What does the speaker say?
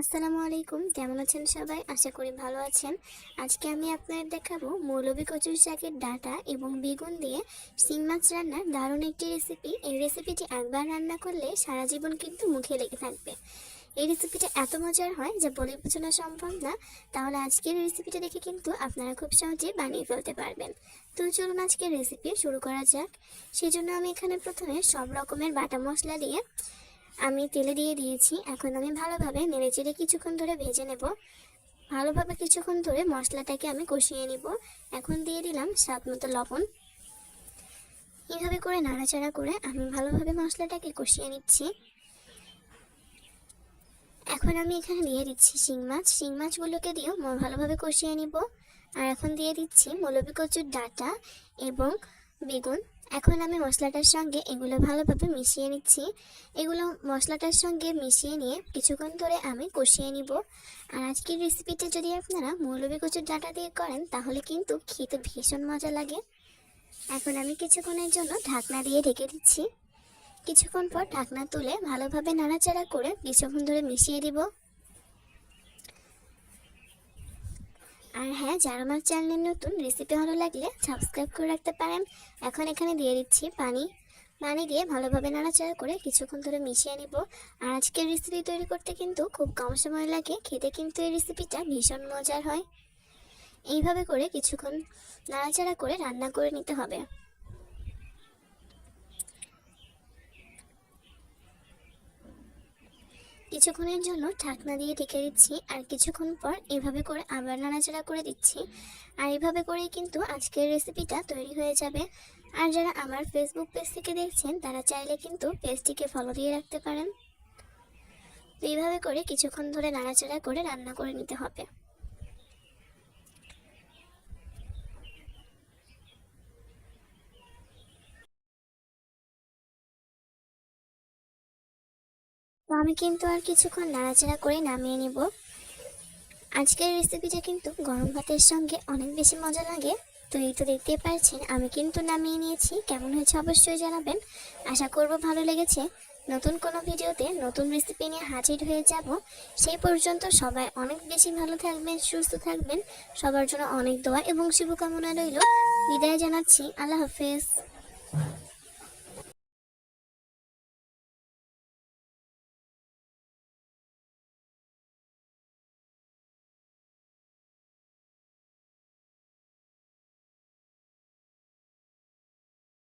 আসসালামু আলাইকুম। কেমন আছেন সবাই? আশা করি ভালো আছেন। আজকে আমি আপনাদের দেখাবো মৌলবী কচুর শাকের ডাটা এবং বেগুন দিয়ে শিং মাছ রান্নার দারুণ একটি রেসিপি এই রেসিপিটি একবার রান্না করলে সারা জীবন কিন্তু মুখে লেগে থাকবে। এই রেসিপিটা এত মজার হয় যে বলে বোঝানো সম্ভব না। তাহলে আজকের রেসিপিটা দেখে কিন্তু আপনারা খুব সহজে বানিয়ে ফেলতে পারবেন। তো চলুন আজকের রেসিপি শুরু করা যাক। সেজন্য আমি এখানে প্রথমে সব রকমের বাটা মশলা দিয়ে আমি তেলে দিয়ে দিয়েছি। এখন আমি ভালোভাবে নেড়ে চেড়ে কিছুক্ষণ ধরে ভেজে নেব। ভালোভাবে কিছুক্ষণ ধরে মশলাটাকে আমি কষিয়ে নিব। এখন দিয়ে দিলাম স্বাদ মতো লবণ। এইভাবে করে নাড়াচাড়া করে আমি ভালোভাবে মশলাটাকে কষিয়ে নিচ্ছি। এখন আমি এখানে দিয়ে দিচ্ছি শিং মাছ। শিং মাছগুলোকে দিয়েও ভালোভাবে কষিয়ে নিব। আর এখন দিয়ে দিচ্ছি মৌলবি কচুর ডাটা এবং বেগুন। এখন আমি মশলাটার সঙ্গে এগুলো ভালোভাবে মিশিয়ে নিচ্ছি। এগুলো মশলাটার সঙ্গে মিশিয়ে নিয়ে কিছুক্ষণ ধরে আমি কষিয়ে নিব। আর আজকের রেসিপিটা যদি আপনারা মৌলবি কচুর ডাটা দিয়ে করেন, তাহলে কিন্তু খেতে ভীষণ মজা লাগে। এখন আমি কিছুক্ষণের জন্য ঢাকনা দিয়ে ঢেকে দিচ্ছি। কিছুক্ষণ পর ঢাকনা তুলে ভালোভাবে নাড়াচাড়া করে কিছুক্ষণ ধরে মিশিয়ে দিব। আর হ্যাঁ যারা আমার চ্যানেলে নতুন রেসিপি ভালো লাগলে সাবস্ক্রাইব করে রাখতে পারেন। এখন এখানে দিয়ে দিচ্ছি পানি। পানি দিয়ে ভালোভাবে নাড়াচাড়া করে কিছুক্ষণ ধরে মিশিয়ে নেব। আর আজকের রেসিপি তৈরি করতে কিন্তু খুব কম সময় লাগে। খেতে কিন্তু এই রেসিপিটা ভীষণ মজার হয়। এইভাবে করে কিছুক্ষণ নাড়াচাড়া করে রান্না করে নিতে হবে। কিছুক্ষণের জন্য ঢাকনা দিয়ে ঢেকে দিচ্ছি আর কিছুক্ষণ পর এভাবে করে আবার নাড়াচাড়া করে দিচ্ছি। আর এভাবে করেই কিন্তু আজকের রেসিপিটা তৈরি হয়ে যাবে। আর যারা আমার ফেসবুক পেজ থেকে দেখছেন, তারা চাইলে কিন্তু পেজটিকে ফলো দিয়ে রাখতে পারেন। তো এইভাবে করে কিছুক্ষণ ধরে নাড়াচাড়া করে রান্না করে নিতে হবে। আমি কিন্তু আর কিছুক্ষণ নাড়াচাড়া করে নামিয়ে নিব। আজকের রেসিপিটা কিন্তু গরম ভাতের সঙ্গে অনেক বেশি মজা লাগে। তো এই তো দেখতে পাচ্ছেন, আমি কিন্তু নামিয়ে নিয়েছি। কেমন হয়েছে অবশ্যই জানাবেন। আশা করব ভালো লেগেছে। নতুন কোনো ভিডিওতে নতুন রেসিপি নিয়ে হাজির হয়ে যাব। সেই পর্যন্ত সবাই অনেক বেশি ভালো থাকবেন, সুস্থ থাকবেন। সবার জন্য অনেক দোয়া এবং শুভকামনা রইল। বিদায় জানাচ্ছি। আল্লাহ হাফেজ।